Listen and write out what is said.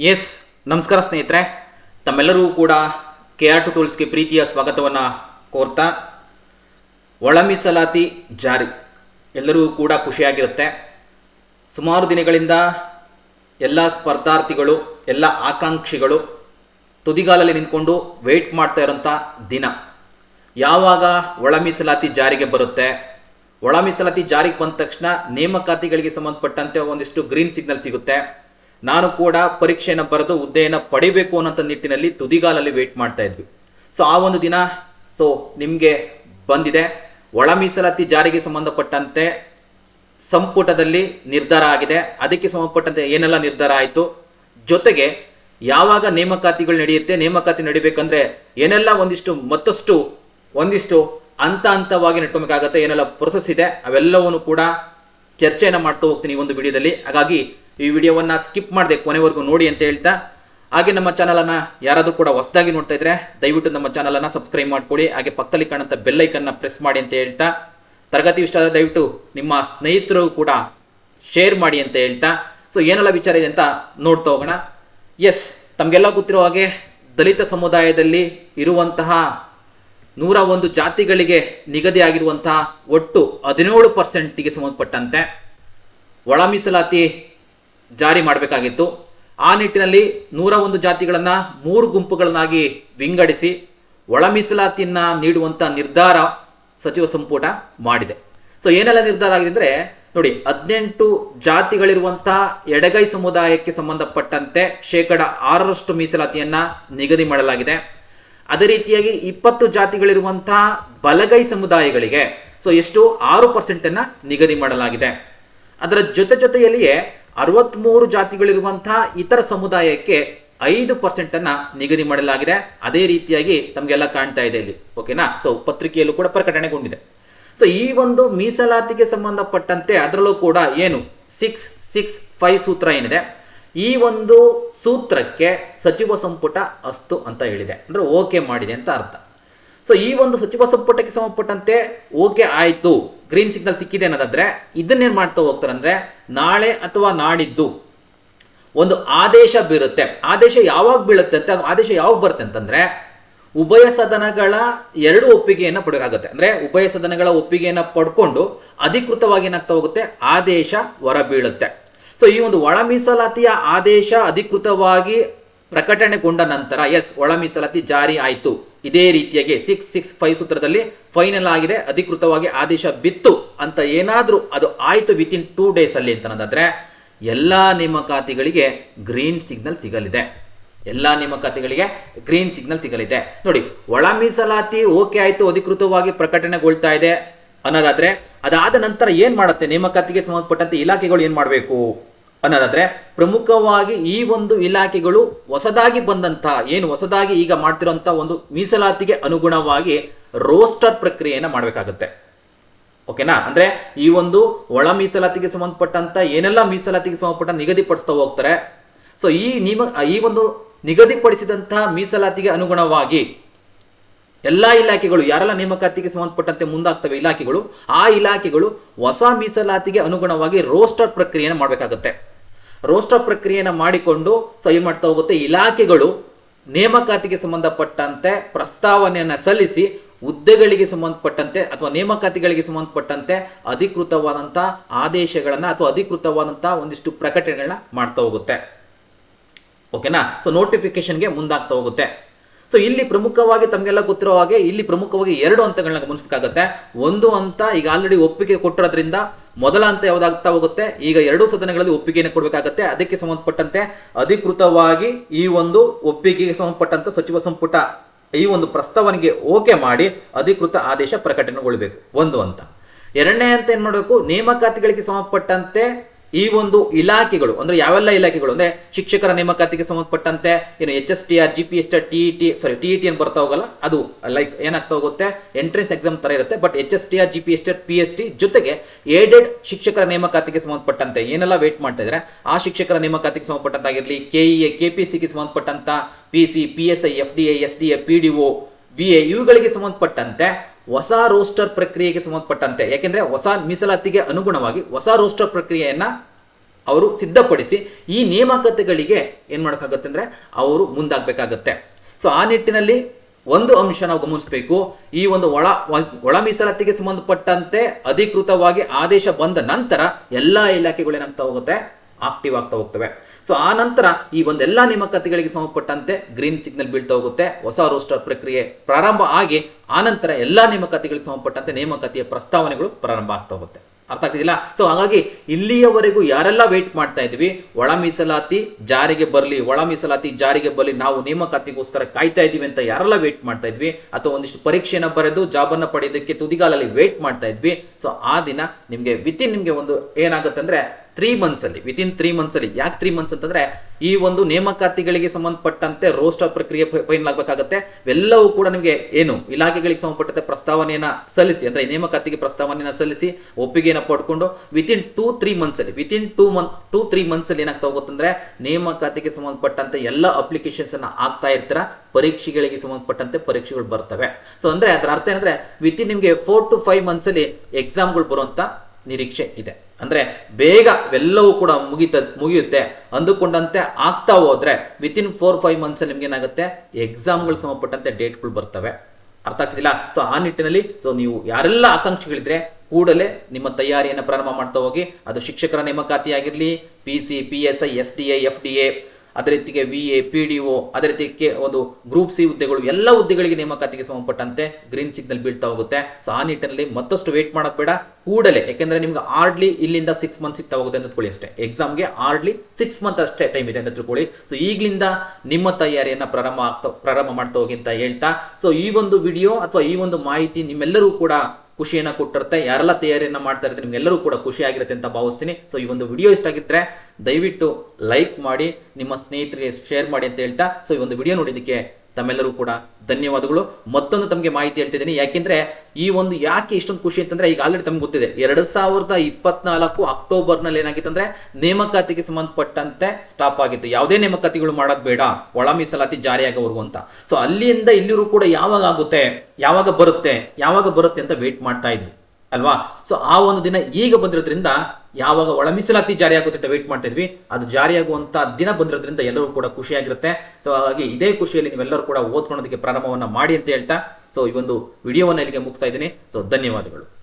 S ನಮಸ್ಕಾರ ಸ್ನೇಹಿತರೆ. ತಮ್ಮೆಲ್ಲರೂ ಕೂಡ ಕೆ ಆರ್ ಟು ಟೂಲ್ಸ್ಗೆ ಪ್ರೀತಿಯ ಸ್ವಾಗತವನ್ನು ಕೋರ್ತಾ ಒಳ ಮೀಸಲಾತಿ ಜಾರಿ. ಎಲ್ಲರಿಗೂ ಕೂಡ ಖುಷಿಯಾಗಿರುತ್ತೆ. ಸುಮಾರು ದಿನಗಳಿಂದ ಎಲ್ಲ ಸ್ಪರ್ಧಾರ್ಥಿಗಳು, ಎಲ್ಲ ಆಕಾಂಕ್ಷಿಗಳು ತುದಿಗಾಲಲ್ಲಿ ನಿಂತ್ಕೊಂಡು ವೆಯ್ಟ್ ಮಾಡ್ತಾ ಇರೋಂಥ ದಿನ. ಯಾವಾಗ ಒಳ ಮೀಸಲಾತಿ ಜಾರಿಗೆ ಬರುತ್ತೆ? ಒಳ ಮೀಸಲಾತಿ ಜಾರಿಗೆ ಬಂದ ತಕ್ಷಣ ನೇಮಕಾತಿಗಳಿಗೆ ಸಂಬಂಧಪಟ್ಟಂತೆ ಒಂದಿಷ್ಟು ಗ್ರೀನ್ ಸಿಗ್ನಲ್ ಸಿಗುತ್ತೆ. ನಾನು ಕೂಡ ಪರೀಕ್ಷೆಯನ್ನು ಬರೆದು ಹುದ್ದೆಯನ್ನು ಪಡಿಬೇಕು ಅನ್ನೋಂಥ ನಿಟ್ಟಿನಲ್ಲಿ ತುದಿಗಾಲಲ್ಲಿ ವೇಟ್ ಮಾಡ್ತಾ ಇದ್ವಿ. ಸೊ ಆ ಒಂದು ದಿನ ಸೊ ನಿಮಗೆ ಬಂದಿದೆ. ಒಳ ಮೀಸಲಾತಿ ಜಾರಿಗೆ ಸಂಬಂಧಪಟ್ಟಂತೆ ಸಂಪುಟದಲ್ಲಿ ನಿರ್ಧಾರ ಆಗಿದೆ. ಅದಕ್ಕೆ ಸಂಬಂಧಪಟ್ಟಂತೆ ಏನೆಲ್ಲ ನಿರ್ಧಾರ ಆಯಿತು? ಜೊತೆಗೆ ಯಾವಾಗ ನೇಮಕಾತಿಗಳು ನಡೆಯುತ್ತೆ, ನೇಮಕಾತಿ ನಡಿಬೇಕಂದ್ರೆ ಏನೆಲ್ಲ ಒಂದಿಷ್ಟು, ಮತ್ತಷ್ಟು, ಒಂದಿಷ್ಟು ಹಂತ ಹಂತವಾಗಿ ನೆಟ್ಕೊಬೇಕಾಗತ್ತೆ ಏನೆಲ್ಲ ಪ್ರೊಸೆಸ್ ಇದೆ, ಅವೆಲ್ಲವನ್ನು ಕೂಡ ಚರ್ಚೆಯನ್ನು ಮಾಡ್ತಾ ಹೋಗ್ತೀನಿ ಈ ಒಂದು ವಿಡಿಯೋದಲ್ಲಿ. ಹಾಗಾಗಿ ಈ ವಿಡಿಯೋವನ್ನು ಸ್ಕಿಪ್ ಮಾಡದೆ ಕೊನೆವರೆಗೂ ನೋಡಿ ಅಂತ ಹೇಳ್ತಾ. ಹಾಗೆ ನಮ್ಮ ಚಾನಲನ್ನು ಯಾರಾದರೂ ಕೂಡ ಹೊಸದಾಗಿ ನೋಡ್ತಾ ಇದ್ರೆ ದಯವಿಟ್ಟು ನಮ್ಮ ಚಾನಲನ್ನು ಸಬ್ಸ್ಕ್ರೈಬ್ ಮಾಡ್ಕೊಳ್ಳಿ ಹಾಗೆ ಪಕ್ಕದಲ್ಲಿ ಕಾಣುವಂಥ ಬೆಲ್ಲೈಕನ್ನು ಪ್ರೆಸ್ ಮಾಡಿ ಅಂತ ಹೇಳ್ತಾ. ತರಗತಿ ಇಷ್ಟ ಆದರೆ ದಯವಿಟ್ಟು ನಿಮ್ಮ ಸ್ನೇಹಿತರು ಕೂಡ ಶೇರ್ ಮಾಡಿ ಅಂತ ಹೇಳ್ತಾ. ಸೊ ಏನೆಲ್ಲ ವಿಚಾರ ಇದೆ ಅಂತ ನೋಡ್ತಾ ಹೋಗೋಣ. ಎಸ್ ತಮಗೆಲ್ಲ ಗೊತ್ತಿರೋ ಹಾಗೆ ದಲಿತ ಸಮುದಾಯದಲ್ಲಿ ಇರುವಂತಹ ನೂರ ಒಂದು ಜಾತಿಗಳಿಗೆ ನಿಗದಿಯಾಗಿರುವಂತಹ ಒಟ್ಟು ಹದಿನೇಳು ಪರ್ಸೆಂಟಿಗೆ ಸಂಬಂಧಪಟ್ಟಂತೆ ಒಳ ಮೀಸಲಾತಿ ಜಾರಿ ಮಾಡಬೇಕಾಗಿತ್ತು. ಆ ನಿಟ್ಟಿನಲ್ಲಿ ನೂರ ಒಂದು ಜಾತಿಗಳನ್ನ ಮೂರು ಗುಂಪುಗಳನ್ನಾಗಿ ವಿಂಗಡಿಸಿ ಒಳ ನೀಡುವಂಥ ನಿರ್ಧಾರ ಸಚಿವ ಸಂಪುಟ ಮಾಡಿದೆ. ಸೊ ಏನೆಲ್ಲ ನಿರ್ಧಾರ ಆಗಿದೆ ಅಂದರೆ ನೋಡಿ, ಹದಿನೆಂಟು ಜಾತಿಗಳಿರುವಂತಹ ಎಡಗೈ ಸಮುದಾಯಕ್ಕೆ ಸಂಬಂಧಪಟ್ಟಂತೆ ಶೇಕಡ ಆರರಷ್ಟು ಮೀಸಲಾತಿಯನ್ನ ನಿಗದಿ ಮಾಡಲಾಗಿದೆ. ಅದೇ ರೀತಿಯಾಗಿ ಇಪ್ಪತ್ತು ಜಾತಿಗಳಿರುವಂತಹ ಬಲಗೈ ಸಮುದಾಯಗಳಿಗೆ ಸೊ ಎಷ್ಟು ಆರು ಪರ್ಸೆಂಟ್ ಅನ್ನ ನಿಗದಿ ಮಾಡಲಾಗಿದೆ. ಅದರ ಜೊತೆ ಜೊತೆಯಲ್ಲಿಯೇ ಅರವತ್ಮೂರು ಜಾತಿಗಳಿರುವಂತಹ ಇತರ ಸಮುದಾಯಕ್ಕೆ ಐದು ಪರ್ಸೆಂಟ್ ಅನ್ನ ನಿಗದಿ ಮಾಡಲಾಗಿದೆ. ಅದೇ ರೀತಿಯಾಗಿ ತಮಗೆಲ್ಲ ಕಾಣ್ತಾ ಇದೆ ಇಲ್ಲಿ. ಓಕೆನಾ ಸೊ ಪತ್ರಿಕೆಯಲ್ಲೂ ಕೂಡ ಪ್ರಕಟಣೆಗೊಂಡಿದೆ. ಸೊ ಈ ಒಂದು ಮೀಸಲಾತಿಗೆ ಸಂಬಂಧಪಟ್ಟಂತೆ ಅದರಲ್ಲೂ ಕೂಡ ಏನು? ಸಿಕ್ಸ್ ಸಿಕ್ಸ್ ಫೈವ್ ಸೂತ್ರ ಏನಿದೆ? ಈ ಒಂದು ಸೂತ್ರಕ್ಕೆ ಸಚಿವ ಸಂಪುಟ ಅಸ್ತು ಅಂತ ಹೇಳಿದೆ. ಅಂದ್ರೆ ಓಕೆ ಮಾಡಿದೆ ಅಂತ ಅರ್ಥ. ಸೊ ಈ ಒಂದು ಸಚಿವ ಸಂಪುಟಕ್ಕೆ ಸಂಬಂಧಪಟ್ಟಂತೆ ಓಕೆ ಆಯ್ತು. ಗ್ರೀನ್ ಸಿಗ್ನಲ್ ಸಿಕ್ಕಿದೆ ಅನ್ನೋದಾದ್ರೆ ಇದನ್ನೇನು ಮಾಡ್ತಾ ಹೋಗ್ತಾರೆ ಅಂದ್ರೆ ನಾಳೆ ಅಥವಾ ನಾಡಿದ್ದು ಒಂದು ಆದೇಶ ಬೀರುತ್ತೆ. ಆದೇಶ ಯಾವಾಗ ಬೀಳುತ್ತೆ ಅಂತ, ಆದೇಶ ಯಾವಾಗ ಬರುತ್ತೆ ಅಂತಂದ್ರೆ ಉಭಯ ಸದನಗಳ ಎರಡು ಒಪ್ಪಿಗೆಯನ್ನ ಪಡೆಯಲಾಗುತ್ತೆ. ಅಂದ್ರೆ ಉಭಯ ಸದನಗಳ ಒಪ್ಪಿಗೆಯನ್ನ ಪಡ್ಕೊಂಡು ಅಧಿಕೃತವಾಗಿ ಏನಾಗ್ತಾ ಹೋಗುತ್ತೆ? ಆದೇಶ ಹೊರ ಬೀಳುತ್ತೆ ಸೊ ಈ ಒಂದು ಒಳ ಮೀಸಲಾತಿಯ ಆದೇಶ ಅಧಿಕೃತವಾಗಿ ಪ್ರಕಟಣೆಗೊಂಡ ನಂತರ ಎಸ್ ಒಳ ಮೀಸಲಾತಿ ಜಾರಿ ಆಯಿತು. ಇದೇ ರೀತಿಯಾಗಿ ಸಿಕ್ಸ್ ಸಿಕ್ಸ್ ಫೈವ್ ಸೂತ್ರದಲ್ಲಿ ಫೈನಲ್ ಆಗಿದೆ, ಅಧಿಕೃತವಾಗಿ ಆದೇಶ ಬಿತ್ತು ಅಂತ ಏನಾದರೂ ಅದು ಆಯಿತು ವಿತ್ ಇನ್ ಟೂ ಡೇಸ್ ಅಲ್ಲಿ ಅಂತಂದ್ರೆ ಎಲ್ಲ ನೇಮಕಾತಿಗಳಿಗೆ ಗ್ರೀನ್ ಸಿಗ್ನಲ್ ಸಿಗಲಿದೆ. ಎಲ್ಲ ನೇಮಕಾತಿಗಳಿಗೆ ಗ್ರೀನ್ ಸಿಗ್ನಲ್ ಸಿಗಲಿದೆ. ನೋಡಿ, ಒಳ ಮೀಸಲಾತಿ ಓಕೆ ಆಯಿತು, ಅಧಿಕೃತವಾಗಿ ಪ್ರಕಟಣೆಗೊಳ್ತಾ ಇದೆ ಅನ್ನೋದಾದ್ರೆ ಅದಾದ ನಂತರ ಏನ್ ಮಾಡುತ್ತೆ? ನೇಮಕಾತಿಗೆ ಸಂಬಂಧಪಟ್ಟಂತೆ ಇಲಾಖೆಗಳು ಏನ್ ಮಾಡಬೇಕು? ಅನ್ನೋದಾದ್ರೆ ಪ್ರಮುಖವಾಗಿ ಈ ಒಂದು ಇಲಾಖೆಗಳು ಹೊಸದಾಗಿ ಬಂದಂತಹ, ಏನು ಹೊಸದಾಗಿ ಈಗ ಮಾಡ್ತಿರೋಂಥ ಒಂದು ಮೀಸಲಾತಿಗೆ ಅನುಗುಣವಾಗಿ ರೋಸ್ಟರ್ ಪ್ರಕ್ರಿಯೆಯನ್ನು ಮಾಡಬೇಕಾಗುತ್ತೆ. ಓಕೆನಾ? ಅಂದ್ರೆ ಈ ಒಂದು ಒಳ ಮೀಸಲಾತಿಗೆ ಸಂಬಂಧಪಟ್ಟಂತ ಏನೆಲ್ಲ ಮೀಸಲಾತಿಗೆ ಸಂಬಂಧಪಟ್ಟ ನಿಗದಿಪಡಿಸ್ತಾ ಹೋಗ್ತಾರೆ. ಸೊ ಈ ನಿಮ, ಈ ಒಂದು ನಿಗದಿಪಡಿಸಿದಂತಹ ಮೀಸಲಾತಿಗೆ ಅನುಗುಣವಾಗಿ ಎಲ್ಲಾ ಇಲಾಖೆಗಳು, ಯಾರೆಲ್ಲ ನೇಮಕಾತಿಗೆ ಸಂಬಂಧಪಟ್ಟಂತೆ ಮುಂದಾಗ್ತವೆ ಇಲಾಖೆಗಳು, ಆ ಇಲಾಖೆಗಳು ಹೊಸ ಮೀಸಲಾತಿಗೆ ಅನುಗುಣವಾಗಿ ರೋಸ್ಟರ್ ಪ್ರಕ್ರಿಯೆಯನ್ನು ಮಾಡಬೇಕಾಗುತ್ತೆ. ರೋಸ್ಟರ್ ಪ್ರಕ್ರಿಯೆಯನ್ನು ಮಾಡಿಕೊಂಡು ಸಹಿ ಮಾಡ್ತಾ ಹೋಗುತ್ತೆ ಇಲಾಖೆಗಳು ನೇಮಕಾತಿಗೆ ಸಂಬಂಧಪಟ್ಟಂತೆ ಪ್ರಸ್ತಾವನೆಯನ್ನು ಸಲ್ಲಿಸಿ ಹುದ್ದೆಗಳಿಗೆ ಸಂಬಂಧಪಟ್ಟಂತೆ ಅಥವಾ ನೇಮಕಾತಿಗಳಿಗೆ ಸಂಬಂಧಪಟ್ಟಂತೆ ಅಧಿಕೃತವಾದಂತಹ ಆದೇಶಗಳನ್ನ ಅಥವಾ ಅಧಿಕೃತವಾದಂತಹ ಒಂದಿಷ್ಟು ಪ್ರಕಟಣೆಗಳನ್ನ ಮಾಡ್ತಾ ಹೋಗುತ್ತೆ. ಓಕೆನಾ ಸೊ ನೋಟಿಫಿಕೇಶನ್ಗೆ ಮುಂದಾಗ್ತಾ ಹೋಗುತ್ತೆ. ಸೊ ಇಲ್ಲಿ ಪ್ರಮುಖವಾಗಿ ತಮಗೆಲ್ಲ ಗೊತ್ತಿರೋ ಹಾಗೆ, ಇಲ್ಲಿ ಪ್ರಮುಖವಾಗಿ ಎರಡು ಹಂತಗಳನ್ನ ಗಮನಿಸಬೇಕಾಗುತ್ತೆ. ಒಂದು ಹಂತ ಈಗ ಆಲ್ರೆಡಿ ಒಪ್ಪಿಗೆ ಕೊಟ್ಟಿರೋದ್ರಿಂದ ಮೊದಲ ಹಂತ ಯಾವ್ದಾಗ್ತಾ ಹೋಗುತ್ತೆ? ಈಗ ಎರಡು ಸದನಗಳಲ್ಲಿ ಒಪ್ಪಿಗೆಯನ್ನು ಕೊಡಬೇಕಾಗತ್ತೆ. ಅದಕ್ಕೆ ಸಂಬಂಧಪಟ್ಟಂತೆ ಅಧಿಕೃತವಾಗಿ ಈ ಒಂದು ಒಪ್ಪಿಗೆಗೆ ಸಂಬಂಧಪಟ್ಟಂತ ಸಚಿವ ಸಂಪುಟ ಈ ಒಂದು ಪ್ರಸ್ತಾವನೆಗೆ ಓಕೆ ಮಾಡಿ ಅಧಿಕೃತ ಆದೇಶ ಪ್ರಕಟಣೆಗೊಳ್ಳಬೇಕು. ಒಂದು ಹಂತ. ಎರಡನೇ ಹಂತ ಏನ್ ಮಾಡಬೇಕು? ನೇಮಕಾತಿಗಳಿಗೆ ಸಂಬಂಧಪಟ್ಟಂತೆ ಈ ಒಂದು ಇಲಾಖೆಗಳು, ಅಂದ್ರೆ ಯಾವೆಲ್ಲ ಇಲಾಖೆಗಳು, ಅಂದ್ರೆ ಶಿಕ್ಷಕರ ನೇಮಕಾತಿಗೆ ಸಂಬಂಧಪಟ್ಟಂತೆ, ಏನು H S T R G P S T T sorry T T ಏನು ಬರ್ತಾ ಹೋಗಲ್ಲ, ಅದು ಲೈಕ್ ಏನಾಗ್ತಾ ಹೋಗುತ್ತೆ ಎಂಟ್ರೆನ್ಸ್ ಎಕ್ಸಾಮ್ ತರ ಇರುತ್ತೆ but H S T R G P S T P S T ಜೊತೆಗೆ ಏಡೆಡ್ ಶಿಕ್ಷಕರ ನೇಮಕಾತಿಗೆ ಸಂಬಂಧಪಟ್ಟಂತೆ, ಏನೆಲ್ಲ ವೇಟ್ ಮಾಡ್ತಾ ಇದ್ರೆ ಆ ಶಿಕ್ಷಕರ ನೇಮಕಾತಿಗೆ ಸಂಬಂಧಪಟ್ಟಂತಾಗಿರಲಿ K E A K P ಸಿಗೆ ಸಂಬಂಧಪಟ್ಟಂತ P C P S I F D S D A P D O B A ಇವುಗಳಿಗೆ ಸಂಬಂಧಪಟ್ಟಂತೆ ಹೊಸ ರೋಸ್ಟರ್ ಪ್ರಕ್ರಿಯೆಗೆ ಸಂಬಂಧಪಟ್ಟಂತೆ. ಯಾಕೆಂದ್ರೆ ಹೊಸ ಮೀಸಲಾತಿಗೆ ಅನುಗುಣವಾಗಿ ಹೊಸ ರೋಸ್ಟರ್ ಪ್ರಕ್ರಿಯೆಯನ್ನ ಅವರು ಸಿದ್ಧಪಡಿಸಿ ಈ ನೇಮಕತೆಗಳಿಗೆ ಏನ್ ಮಾಡೋಕ್ಕಾಗತ್ತೆ ಅಂದ್ರೆ ಅವರು ಮುಂದಾಗಬೇಕಾಗತ್ತೆ. ಸೊ ಆ ನಿಟ್ಟಿನಲ್ಲಿ ಒಂದು ಅಂಶ ನಾವು ಗಮನಿಸಬೇಕು. ಈ ಒಂದು ಒಳ ಒಳ ಮೀಸಲಾತಿಗೆ ಸಂಬಂಧಪಟ್ಟಂತೆ ಅಧಿಕೃತವಾಗಿ ಆದೇಶ ಬಂದ ನಂತರ ಎಲ್ಲಾ ಇಲಾಖೆಗಳು ಏನಾಗ್ತಾ ಹೋಗುತ್ತೆ? ಆಕ್ಟಿವ್ ಆಗ್ತಾ ಹೋಗ್ತವೆ. ಸೊ ಆ ನಂತರ ಈ ಒಂದೆಲ್ಲ ನೇಮಕಾತಿಗಳಿಗೆ ಸಂಬಂಧಪಟ್ಟಂತೆ ಗ್ರೀನ್ ಸಿಗ್ನಲ್ ಬೀಳ್ತಾ ಹೋಗುತ್ತೆ. ಹೊಸ ರೋಸ್ಟರ್ ಪ್ರಕ್ರಿಯೆ ಪ್ರಾರಂಭ ಆಗಿ ಆ ನಂತರ ಎಲ್ಲ ನೇಮಕಾತಿಗಳಿಗೆ ಸಂಬಂಧಪಟ್ಟಂತೆ ನೇಮಕಾತಿಯ ಪ್ರಸ್ತಾವನೆಗಳು ಪ್ರಾರಂಭ ಆಗ್ತಾ ಹೋಗುತ್ತೆ. ಅರ್ಥ ಆಗ್ತಿದಿಲ್ಲ ಸೊ ಹಾಗಾಗಿ ಇಲ್ಲಿಯವರೆಗೂ ಯಾರೆಲ್ಲ ವೇಟ್ ಮಾಡ್ತಾ ಇದ್ವಿ, ಒಳ ಮೀಸಲಾತಿ ಜಾರಿಗೆ ಬರಲಿ, ಒಳ ಮೀಸಲಾತಿ ಜಾರಿಗೆ ಬರಲಿ, ನಾವು ನೇಮಕಾತಿಗೋಸ್ಕರ ಕಾಯ್ತಾ ಇದೀವಿ ಅಂತ ಯಾರೆಲ್ಲ ವೇಟ್ ಮಾಡ್ತಾ ಇದ್ವಿ, ಅಥವಾ ಒಂದಿಷ್ಟು ಪರೀಕ್ಷೆನ ಬರೆದು ಜಾಬ್ ಅನ್ನ ಪಡೆಯೋದಕ್ಕೆ ತುದಿಗಾಲಲ್ಲಿ ವೇಟ್ ಮಾಡ್ತಾ ಇದ್ವಿ ಸೊ ಆ ದಿನ ನಿಮಗೆ ವಿತಿನ್ ನಿಮಗೆ ಒಂದು ಏನಾಗುತ್ತೆ ಅಂದ್ರೆ ತ್ರೀ ಮಂತ್ಸ್ ಅಲ್ಲಿ ವಿತಿನ್ ತ್ರೀ ಮಂತ್ಸ್ ಅಲ್ಲಿ, ಯಾಕೆ ತ್ರೀ ಮಂತ್ಸ್ ಅಂತಂದ್ರೆ ಈ ಒಂದು ನೇಮಕಾತಿಗಳಿಗೆ ಸಂಬಂಧಪಟ್ಟಂತೆ ರೋಸ್ಟರ್ ಪ್ರಕ್ರಿಯೆ ಫೈನಲ್ ಆಗಬೇಕಾಗುತ್ತೆ. ಇವೆಲ್ಲವೂ ಕೂಡ ನಿಮಗೆ ಏನು ಇಲಾಖೆಗಳಿಗೆ ಸಂಬಂಧಪಟ್ಟಂತೆ ಪ್ರಸ್ತಾವನೆಯನ್ನ ಸಲ್ಲಿಸಿ, ಅಂದ್ರೆ ನೇಮಕಾತಿಗೆ ಪ್ರಸ್ತಾವನೆಯನ್ನ ಸಲ್ಲಿಸಿ ಒಪ್ಪಿಗೆಯನ್ನು ಪಡ್ಕೊಂಡು ವಿತಿನ್ ಟೂ ತ್ರೀ ಮಂತ್ಸ್ ಅಲ್ಲಿ within two month two three months ಅಲ್ಲಿ ಏನಾಗ್ತಾ ಹೋಗುತ್ತಂದ್ರೆ ನೇಮಕಾತಿಗೆ ಸಂಬಂಧಪಟ್ಟಂತೆ ಎಲ್ಲ ಅಪ್ಲಿಕೇಶನ್ಸ್ ಅನ್ನ ಆಗ್ತಾ ಇರ್ತೀರ, ಪರೀಕ್ಷೆಗಳಿಗೆ ಸಂಬಂಧಪಟ್ಟಂತೆ ಪರೀಕ್ಷೆಗಳು ಬರ್ತವೆ. ಸೊ ಅಂದ್ರೆ ಅದರ ಅರ್ಥ ಏನಂದ್ರೆ ವಿತಿನ್ ನಿಮಗೆ ಫೋರ್ ಟು ಫೈವ್ ಮಂತ್ಸ್ ಅಲ್ಲಿ ಎಕ್ಸಾಮ್ಗಳು ಬರುವಂತ ನಿರೀಕ್ಷೆ ಇದೆ. ಅಂದ್ರೆ ಬೇಗ ಎಲ್ಲವೂ ಕೂಡ ಮುಗಿತ, ಮುಗಿಯುತ್ತೆ. ಅಂದುಕೊಂಡಂತೆ ಆಗ್ತಾ ಹೋದ್ರೆ ವಿತಿನ್ ಫೋರ್ ಫೈವ್ ಮಂತ್ಸ್ ನಿಮ್ಗೆ ಏನಾಗುತ್ತೆ ಎಕ್ಸಾಮ್ಗಳು ಸಂಬಂಧಪಟ್ಟಂತೆ ಡೇಟ್ಗಳು ಬರ್ತವೆ. ಅರ್ಥ ಆಗ್ತಿಲ್ಲ ಸೊ ಆ ನಿಟ್ಟಿನಲ್ಲಿ ಸೊ ನೀವು ಯಾರೆಲ್ಲ ಆಕಾಂಕ್ಷಿಗಳಿದ್ರೆ ಕೂಡಲೇ ನಿಮ್ಮ ತಯಾರಿಯನ್ನು ಪ್ರಾರಂಭ ಮಾಡ್ತಾ ಹೋಗಿ, ಅದು ಶಿಕ್ಷಕರ ನೇಮಕಾತಿ ಆಗಿರಲಿ P C P S I S D A F D A ಅದೇ ರೀತಿಗೆ V A P D O ಅದೇ ರೀತಿಗೆ ಒಂದು ಗ್ರೂಪ್ ಸಿ ಹುದ್ದೆಗಳು, ಎಲ್ಲ ಹುದ್ದೆಗಳಿಗೆ ನೇಮಕಾತಿಗೆ ಸಂಬಂಧಪಟ್ಟಂತೆ ಗ್ರೀನ್ ಸಿಗ್ನಲ್ ಬೀಳ್ತಾ ಹೋಗುತ್ತೆ. ಸೊ ಆ ನಿಟ್ಟಿನಲ್ಲಿ ಮತ್ತಷ್ಟು ವೇಟ್ ಮಾಡೋಕ್ ಬೇಡ. ಕೂಡಲೇ ಯಾಕೆಂದ್ರೆ ನಿಮ್ಗೆ ಆರ್ಡ್ಲಿ ಇಲ್ಲಿಂದ ಸಿಕ್ಸ್ ಮಂತ್ ಸಿಗ್ತಾ ಹೋಗುತ್ತೆ ಅಂತ ತಿಳ್ಕೊಳ್ಳಿ ಅಷ್ಟೇ. ಎಕ್ಸಾಮ್ಗೆ ಆರ್ಡ್ಲಿ ಸಿಕ್ಸ್ ಮಂತ್ ಅಷ್ಟೇ ಟೈಮ್ ಇದೆ ಅಂತ ತಿಳ್ಕೊಳ್ಳಿ. ಸೊ ಈಗಲಿಂದ ನಿಮ್ಮ ತಯಾರಿಯನ್ನ ಪ್ರಾರಂಭ ಆಗ್ತಾ, ಪ್ರಾರಂಭ ಮಾಡ್ತಾ ಹೋಗಿ ಅಂತ ಹೇಳ್ತಾ. ಸೊ ಈ ಒಂದು ವಿಡಿಯೋ ಅಥವಾ ಈ ಒಂದು ಮಾಹಿತಿ ನಿಮ್ಮೆಲ್ಲರೂ ಕೂಡ ಖುಷಿಯನ್ನ ಕೊಟ್ಟಿರುತ್ತೆ. ಯಾರೆಲ್ಲ ತಯಾರಿಯನ್ನ ಮಾಡ್ತಾ ಇರ್ತೀನಿ ನಿಮ್ಗೆಲ್ಲರೂ ಕೂಡ ಖುಷಿ ಆಗಿರುತ್ತೆ ಅಂತ ಭಾವಿಸ್ತೀನಿ. ಸೊ ಈ ಒಂದು ವಿಡಿಯೋ ಇಷ್ಟ ಆಗಿದ್ರೆ ದಯವಿಟ್ಟು ಲೈಕ್ ಮಾಡಿ, ನಿಮ್ಮ ಸ್ನೇಹಿತರಿಗೆ ಶೇರ್ ಮಾಡಿ ಅಂತ ಹೇಳ್ತಾ. ಸೊ ಈ ಒಂದು ವಿಡಿಯೋ ನೋಡಿದ್ದಕ್ಕೆ ತಮ್ಮೆಲ್ಲರೂ ಕೂಡ ಧನ್ಯವಾದಗಳು. ಮತ್ತೊಂದು ತಮಗೆ ಮಾಹಿತಿ ಹೇಳ್ತಿದ್ದೀನಿ. ಯಾಕೆಂದ್ರೆ ಈ ಒಂದು ಯಾಕೆ ಇಷ್ಟೊಂದು ಖುಷಿ ಅಂತಂದ್ರೆ ಈಗ ಆಲ್ರೆಡಿ ತಮ್ಗೆ ಗೊತ್ತಿದೆ. ಎರಡ್ ಸಾವಿರದ ಇಪ್ಪತ್ನಾಲ್ಕು ಅಕ್ಟೋಬರ್ನಲ್ಲಿ ಏನಾಗಿತ್ತು ಅಂದ್ರೆ ನೇಮಕಾತಿಗೆ ಸಂಬಂಧಪಟ್ಟಂತೆ ಸ್ಟಾಪ್ ಆಗಿತ್ತು. ಯಾವುದೇ ನೇಮಕಾತಿಗಳು ಮಾಡೋದು ಬೇಡ. ಒಳ ಮೀಸಲಾತಿ ಜಾರಿಯಾಗವರೆಗೂ ಅಂತ. ಸೊ ಅಲ್ಲಿಂದ ಇಲ್ಲಿರೂ ಕೂಡ ಯಾವಾಗ ಆಗುತ್ತೆ? ಯಾವಾಗ ಬರುತ್ತೆ? ಯಾವಾಗ ಬರುತ್ತೆ ಅಂತ ವೇಟ್ ಮಾಡ್ತಾ ಇದ್ವಿ. ಅಲ್ವಾ? ಸೊ ಆ ಒಂದು ದಿನ ಈಗ ಬಂದಿರೋದ್ರಿಂದ ಯಾವಾಗ ಒಳ ಮೀಸಲಾತಿ ಜಾರಿ ಆಗುತ್ತೆ ಅಂತ ವೇಟ್ ಮಾಡ್ತಾ ಇದ್ವಿ. ಅದು ಜಾರಿಯಾಗುವಂತ ದಿನ ಬಂದಿರೋದ್ರಿಂದ ಎಲ್ಲರೂ ಕೂಡ ಖುಷಿಯಾಗಿರುತ್ತೆ. ಸೊ ಹಾಗಾಗಿ ಇದೇ ಖುಷಿಯಲ್ಲಿ ನೀವೆಲ್ಲರೂ ಕೂಡ ಓದ್ಕೊಳೋದಕ್ಕೆ ಪ್ರಾರಂಭವನ್ನ ಮಾಡಿ ಅಂತ ಹೇಳ್ತಾ ಸೊ ಈ ಒಂದು ವಿಡಿಯೋವನ್ನ ಇಲ್ಲಿಗೆ ಮುಗಿಸ್ತಾ ಇದ್ದೀನಿ. ಸೊ ಧನ್ಯವಾದಗಳು.